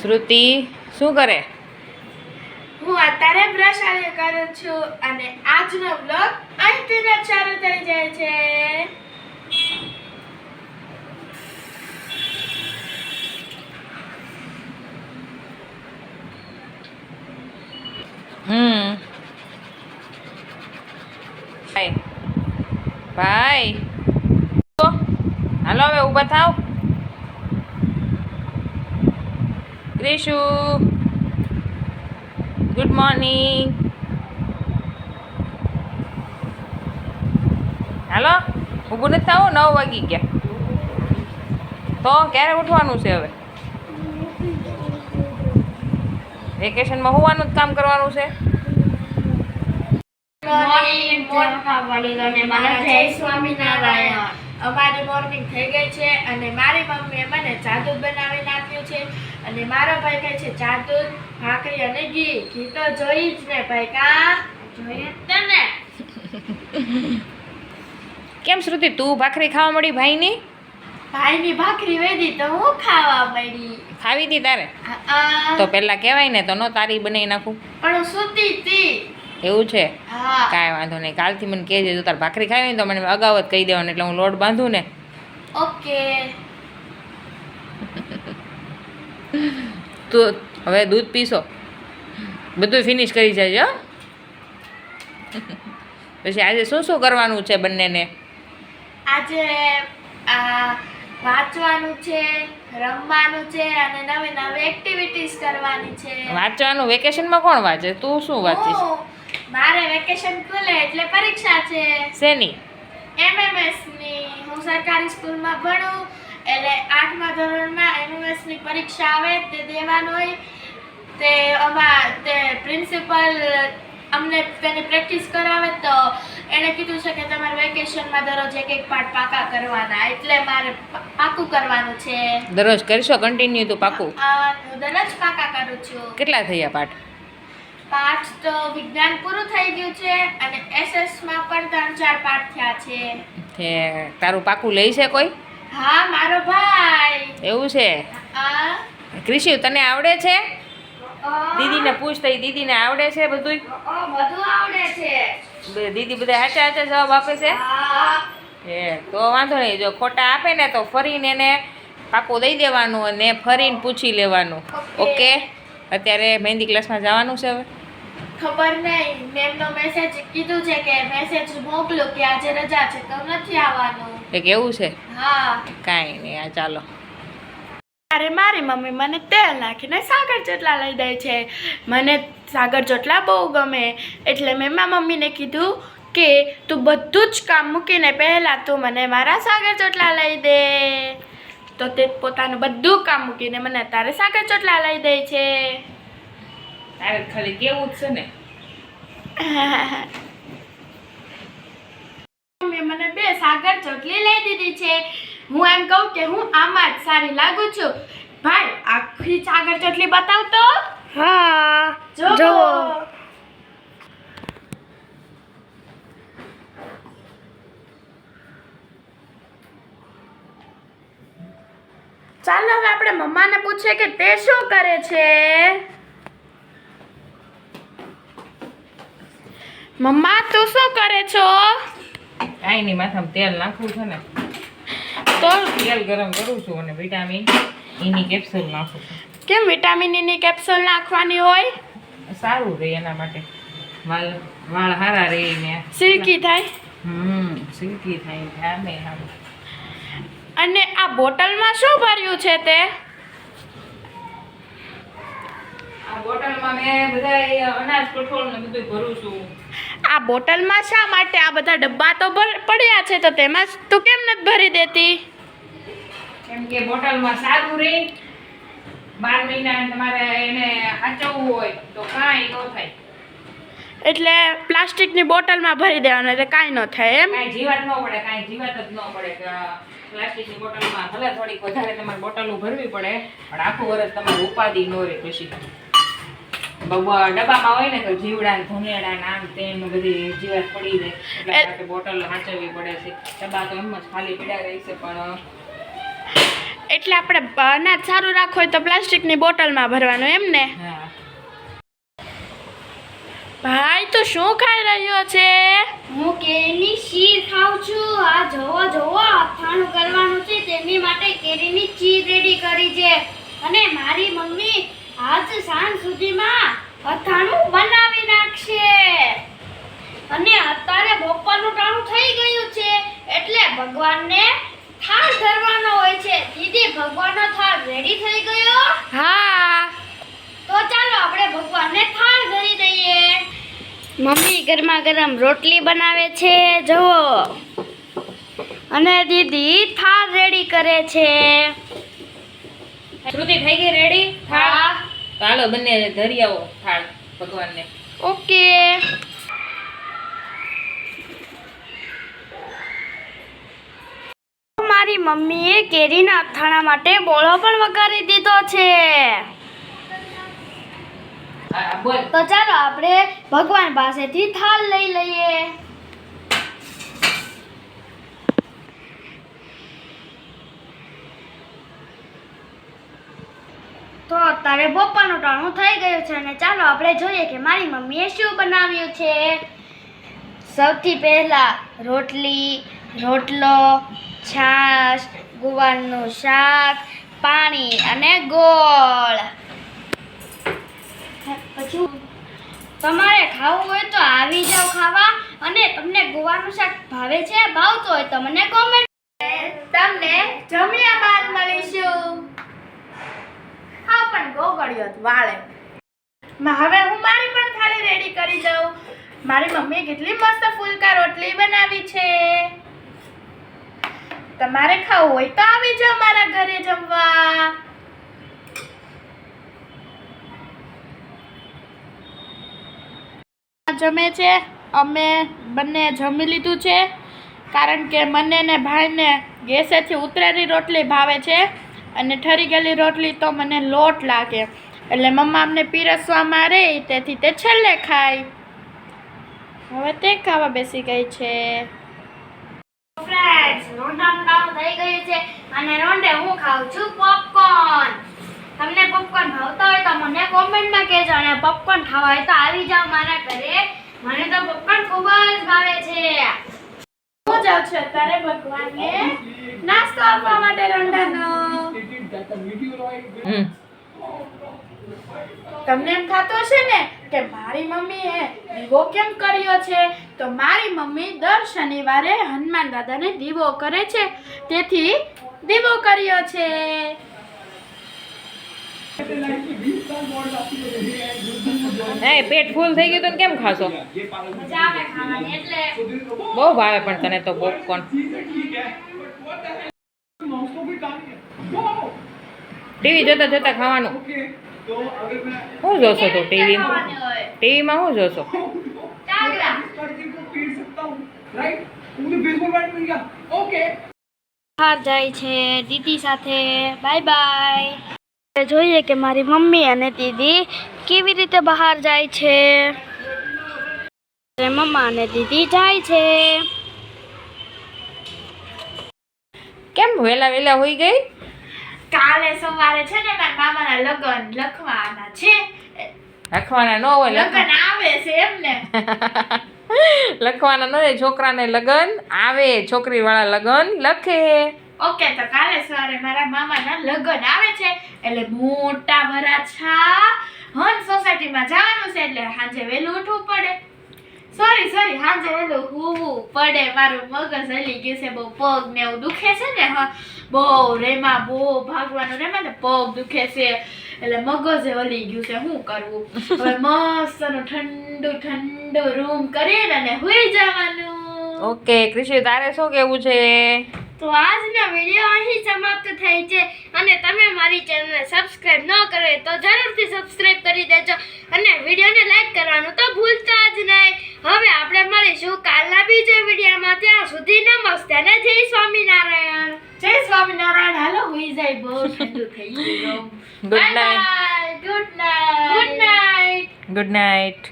શ્રુતિ શું કરે? હું અત્યારે બ્રશ આલે કરું છું અને આજનો બ્લોગ અહીંથી જ શરૂ થઈ જાય છે. હમ. ભાઈ ભાઈ હાલો હવે ઊભા થાવ. ક્રિશુ ગુડ મોર્નિંગ હાલો, ઊભું નથી થવું? નવ વાગી ગયા. તો ક્યારે ઉઠવાનું છે હવે? વેકેશનમાં હોવાનું જ કામ કરવાનું છે? મોર્નિંગ મોર્નિંગ મારા જય સ્વામિનારાયણ. અમારી મોર્નિંગ થઈ ગઈ છે અને મારી મમ્મીએ મને જાદુ બનાવીને આપ્યું છે. અને મારો ભાઈ કહે છે જાદુ ભાખરી અને ઘી. ઘી તો જોઈ જ ને ભાઈ કા? જોઈએ જ ને ને. કેમ શ્રુતિ તું ભાખરી ખાવા મળી ભાઈની? ભાઈની ભાખરી વેધી તો હું ખાવા મળી. ખાવી હતી તારે. તો પેલા કહેવાય ને તો નો તારી બનાવી નાખું. પણ હું સૂતી હતી એવું છે? કાંઈ વાંધો નહીં. કાલથી મને કહેજે તો તારે ભાખરી ખાવી ને તો મને અગાઉ જ કહી દેવાનું એટલે હું લોટ બાંધું ને. ઓકે. તો હવે દૂધ પીશો. બધું ફિનિશ કરી જજો. પછી આજે શું શું કરવાનું છે બંનેને? આજે વાંચવાનું છે રમવાનું છે અને નવી નવી એક્ટિવિટીઝ કરવાની છે. વાંચવાનું વેકેશનમાં કોણ વાંચે? તું શું વાંચીશ? મારે વેકેશન ખુલે એટલે પરીક્ષા છે. શેની? એમએમએસની. હું સરકારી સ્કૂલમાં ભણું એટલે આઠમા ધોરણમાં એમએમએસની પરીક્ષા આવે તે દેવાનું હોય. તે અમાર તે પ્રિન્સિપલ અમને તેની પ્રેક્ટિસ કરાવે તો એણે કીધું છે કે તમારે વેકેશનમાં દરરોજ એક એક પાઠ પાકા કરવાના એટલે મારે પાકું કરવાનું છે. દરરોજ કરશો કન્ટિન્યુ તો પાકું? દરરોજ પાકા કરું છું. કેટલા થયા પાઠ? પાઠ તો વિજ્ઞાન પૂરું થઈ ગયું છે અને એસએસમાં પણ ત્રણ ચાર પાઠ થયા છે. તે તારું પાકું લઈ છે કોઈ? હા મારો ભાઈ. એવું છે? કૃષિ તને આવડે છે? દીદીને પૂછ તઈ દીદીને આવડે છે બધુંય? બધું આવડે છે. દીદી બધા હાચા હાચા જવાબ આપે છે? હે. તો વાંધો નહીં જો ખોટા આપે ને તો ફરીને એને પાકું દઈ દેવાનું અને ફરીને પૂછી લેવાનું. ઓકે? અત્યારે મહેંદી ક્લાસમાં જવાનું છે હવે. ખબર નહીં મેમનો મેસેજ કીધું છે કે મેસેજ મોકલો કે આજે રજા છે તો નથી આવવાનું. એક એવું છે? હા. કાંઈ નહીં આ ચાલો. અરે મારી મમ્મી મને તેલ નાખીને સાગર ચોટલા લઈ દે છે. મને સાગર ચોટલા બહુ ગમે. એટલે મેં મારા મમ્મીને કીધું કે તું બધું જ કામ મૂકીને પહેલાં તું મને મારા સાગર ચોટલા લઈ દે. તો તે પોતાનું બધું કામ મૂકીને મને તારે સાગર ચોટલા લઈ દે છે. તારે ખાલી કેવું જ છે ને? મમ્મીએ મને બે સાગર ચોટલી લઈ દીધી છે. હું એમ કહું કે હું આમાં જ સારી લાગુ છું. ભાઈ આખી સાગર ચોટલી બતાવ તો હા જો ચાલો હવે આપણે મમ્માને પૂછીએ કે તે શું કરે છે? મમ્મા તું શું કરે છો? કાંઈ નહીં માથામાં તેલ નાખવું છે ને. તો તેલ ગરમ કરું છું અને વિટામિન ઈની કેપ્સ્યુલ નાખું કેમ વિટામિન ઈની કેપ્સ્યુલ નાખવાની હોય? સારું રહે એના માટે. વાળ વાળ હારા રહે ને સિલ્કી થાય? હમ સિલ્કી થાય ધ્યાને હા અને આ બોટલમાં શું ભર્યું છે તે? આ બોટલમાં મેં બધા અનાજ કઠોળ ને બધું ભરું છું. આ બોટલમાં શા માટે આ બધા ડબ્બા તો પડ્યા છે તો તેમાં તું કેમ નથી ભરી દેતી? કેમ કે બોટલમાં સારું રહે બાર મહિના તમારે એને સાચવવું હોય તો કાંઈ ન થાય. એટલે પ્લાસ્ટિકની બોટલમાં ભરી દેવાનું એટલે કાંઈ ન થાય એમ? કાંઈ જીવાત ન પડે કાંઈ જીવાત જ ન પડે. પ્લાસ્ટિકની બોટલમાં ભલે થોડીક વધારે તમારે બોટલું ભરવી પડે પણ આખું વર્ષ તમારે ઉપાધિ ન રહે પછી બબા ડબ્બામાં હોય ને તો જીવડા ધનેડા ને તેમ બધી જીવાત પડી જાય. એટલા માટે બોટલ સાચવવી પડે છે. ડબ્બા તો એમ જ ખાલી પડ્યા રહી છે પણ એટલે આપણે અનાજ સારું રાખવું હોય તો પ્લાસ્ટિકની બોટલમાં ભરવાનું એમ ને? ભાઈ તો શું ખાઈ રહ્યો છે? હું કેરીની શીર ખાઉં છું. આ જોવો જોવો અથાણું કરવાનું છે. તેની માટે કેરીની શીર રેડી કરી છે. અને મારી મમ્મી આજ સાંજ સુધીમાં અથાણું બનાવી નાખશે. અને અત્યારે બપોરનું ટાણું થઈ ગયું છે એટલે ભગવાનને થાળ ધરવાનો હોય છે. દીદી ભગવાનનો થાળ રેડી થઈ ગયો? હા. તો ચાલો આપણે ભગવાનને થાળ ધરી દઈએ. મમ્મી ગરમા ગરમ રોટલી બનાવે છે જુઓ. અને દીદી થાળ રેડી કરે છે. શ્રુતિ થઈ ગઈ રેડી થાળ હા. તો હાલો બંને ધરી આવો થાળ ભગવાનને. ઓકે. મારી મમ્મીએ કેરીના અથાણા માટે બોળો પણ વઘારી દીધો છે. તો ચાલો આપણે ભગવાન પાસેથી થાળ લઈ લઈએ તો અત્યારે બપોરનું ટાણું થઈ ગયું છે અને ચાલો આપણે જોઈએ કે મારી મમ્મીએ શું બનાવ્યું છે. સૌથી પહેલા રોટલી રોટલો છાશ ગુવારનું શાક પાણી અને ગોળ. પછી તમારે ખાવું હોય તો આવી જાઓ ખાવા અને તમને ગુવારનું શાક ભાવે છે ભાવતું હોય તો મને કોમેન્ટ તમને જમ્યા બાદ મળીશું. પણ વાળે. હવે હું મારી પણ થાળી રેડી કરી દઉં. મારી મમ્મીએ કેટલી મસ્ત ફુલકા રોટલી બનાવી છે. તમારે ખાવું હોય તો આવી જાઓ મારા ઘરે જમવા. જમે છે. અમે બંને જમી લીધું છે. કારણ કે મને ને ભાઈને ગેસેથી ઉતરેલી રોટલી ભાવે છે. અને ઠરી ગયેલી રોટલી તો મને લોટ લાગે. એટલે મમ્મા અમને પીરસવામાં રહે તેથી તે છેલ્લે ખાય. હવે તે ખાવા બેસી ગઈ છે. ફ્રેન્ડ્સ રોંઢાનું ટાણું થઈ ગયું છે અને રોંડે હું ખાઉં છું પોપકોર્ન તમને પોપકોર્ન ભાવતા હોય તો મને કોમેન્ટમાં કહેજો અને પોપકોર્ન ખાવા હોય તો આવી જાઓ મારા ઘરે. મને તો પોપકોર્ન ખૂબ જ ભાવે છે. હું જાઉં છું અત્યારે ભગવાનને. નાસ્તો આપવા માટે હમ તમને એમ થતું હશે ને કે મારી મમ્મીએ દીવો કેમ કર્યો છે? તો મારી મમ્મી દર શનિવારે હનુમાન દાદાને દીવો કરે છે. તેથી દીવો કર્યો છે. એ પેટ ફૂલ થઈ ગયું તો કેમ ખાશો? બહુ ભાવે પણ તને તો પોપકોર્ન ટીવી જોતા જોતા ખાવાનું. શું જોશો તું ટીવી? ટીવીમાં શું જોશો? બહાર જાય છે દીદી સાથે. Bye bye. જોઈએ કે મારી મમ્મી અને દીદી કેવી રીતે બહાર જાય છે. મમ્મા અને દીદી જાય છે. કેમ વહેલા વહેલા હોઈ ગઈ? કાલે સવારે છે ને મારા મામાના લગ્ન લખવાના છે. લખવાના ન હોય લગ્ન આવે છે એમ ને. લખવાના ન હોય છોકરાને લગન આવે છોકરી વાળા લગન લખે. ઓકે તો કાલે સવારે મારા મામાના લગ્ન આવે છે એટલે મોટા વરાછા હન સોસાયટીમાં જવાનું છે એટલે સાંજે વહેલું ઉઠવું પડે. સોરી સોરી હા વહેલું હોવું પડે મારું મગજ હલી ગયું છે બહુ પગ ને એવું દુખે છે ને હા. બહુ રેમાં બહુ ભાગવાનું રેમાં ને પગ દુખે છે એટલે મગજ હલી ગયું છે શું કરવું? હવે મસ્તનું ઠંડુ ઠંડુ રૂમ કરીને અને હુઈ જવાનું. ઓકે કૃષિ તારે શું કેવું છે? તો આજનો વીડિયો અહીં સમાપ્ત થાય છે અને તમે મારી ચેનલને સબસ્ક્રાઇબ ન કરે તો જરૂરથી સબસ્ક્રાઇબ કરી દેજો અને વિડીયોને લાઈક કરવાનું તો ભૂલતા જ નહીં હવે આપણે મળીશું કાલના બીજા વિડીયોમાં ત્યાં સુધી નમસ્તે અને જય સ્વામિનારાયણ. જય સ્વામિનારાયણ. હાલો હુઈ જાય બહુ ઠંડુ થઈ ગયું. Good night good night good night good night